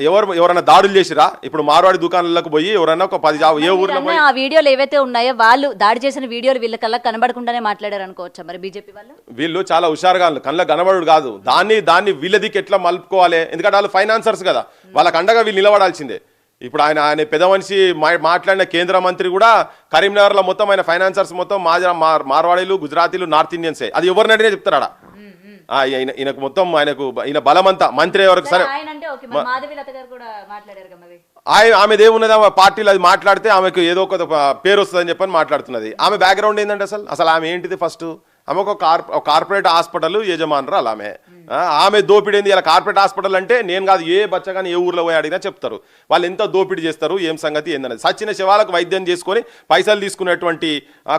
ఎవరు ఎవరైనా దాడులు చేసిరా? ఇప్పుడు మార్వాడి దుకాణాలకు పోయి ఎవరైనా ఒక పది ఏ ఊర్లో ఆ వీడియోలు ఏవైతే ఉన్నాయో వాళ్ళు దాడి చేసిన వీడియోలు వీళ్ళకల్లా కనబడకుండానే మాట్లాడారు అనుకోవచ్చా మరి బీజేపీ వాళ్ళు? వీళ్ళు చాలా హుషారుగా. కళ్ళ కనబడు కాదు. దాన్ని దాన్ని వీళ్ళదికి ఎట్లా మలుపుకోవాలి? ఎందుకంటే వాళ్ళు ఫైనాన్సర్స్ కదా. వాళ్ళకి అండగా వీళ్ళు నిలబడాల్సిందే. ఇప్పుడు ఆయన ఆయన పెద్ద మనిషి మాట్లాడిన కేంద్ర మంత్రి కూడా కరీంనగర్లో మొత్తం ఆయన ఫైనాన్సర్స్ మొత్తం మాజా మార్- మార్వాడీలు గుజరాతీలు నార్త్ ఇండియన్సే. అది ఎవరిని అడిగినా చెప్తారా ఈయన ఈయనకు మొత్తం ఆయనకు ఈయన బలమంతా. మంత్రి ఎవరికి సరే ఆయన ఆమెది ఏమున్నది ఆమె పార్టీలో అది మాట్లాడితే ఆమెకు ఏదో ఒక పేరు వస్తుందని చెప్పని మాట్లాడుతున్నది. ఆమె బ్యాక్గ్రౌండ్ ఏంటంటే అసలు? అసలు ఆమె ఏంటిది ఫస్ట్ ఆమె ఒక కార్ ఒక కార్పొరేట్ హాస్పిటల్ యజమానురాలు ఆమె. ఆమె దోపిడీ ఏంది? ఇలా కార్పొరేట్ హాస్పిటల్ అంటే నేను కాదు ఏ బచ్చ కానీ ఏ ఊర్లో పోయి అడిగినా చెప్తారు. వాళ్ళు ఎంత దోపిడీ చేస్తారు? ఏం సంగతి ఏందనేది సచ్చిన శవాలకు వైద్యం చేసుకొని పైసలు తీసుకునేటువంటి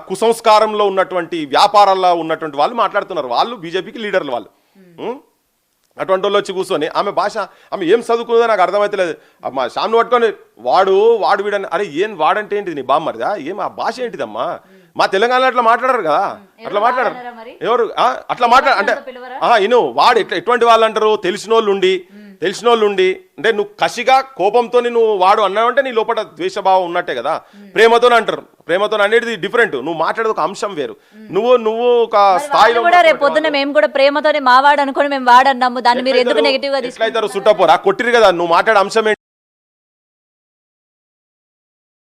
కుసంస్కారంలో ఉన్నటువంటి వ్యాపారాల్లో ఉన్నటువంటి వాళ్ళు మాట్లాడుతున్నారు. వాళ్ళు బీజేపీకి లీడర్లు వాళ్ళు? అటువంటి వాళ్ళు వచ్చి కూర్చొని ఆమె భాష ఆమె ఏం చదువుకున్నదో నాకు అర్థమైతలేదు. మా షామ్ను పట్టుకొని వాడు వాడు వీడని అరే ఏం వాడంటే ఏంటిది నీ బామ్మరిదా? ఏం ఆ భాష ఏంటిదమ్మా? మా తెలంగాణలో అట్లా మాట్లాడరు కదా? అట్లా మాట్లాడరు? ఎవరు అట్లా మాట్లాడ అంటే ఇను వాడు ఎట్లా ఎటువంటి వాళ్ళు అంటారు తెలిసిన వాళ్ళు ఉండి తెలిసిన వాళ్ళు ఉండి అంటే నువ్వు కసిగా కోపంతో నువ్వు వాడు అన్నావంటే నీ లోపల ద్వేషభావం ఉన్నట్టే కదా. ప్రేమతో అంటారు. ప్రేమతో అనేది డిఫరెంట్ నువ్వు మాట్లాడేది ఒక అంశం వేరు. నువ్వు నువ్వు ఒక స్థాయిలో కూడా రేపు పొద్దున్న మేము కూడా ప్రేమతోనే మా వాడు అనుకొని మేము వాడన్నాము. దాన్ని మీరు ఎందుకు నెగిటివ్గా తీసుకుంటారు ఎట్లయితారు సుట్టపోరా. కొట్టిరు కదా. నువ్వు మాట్లాడే అంశం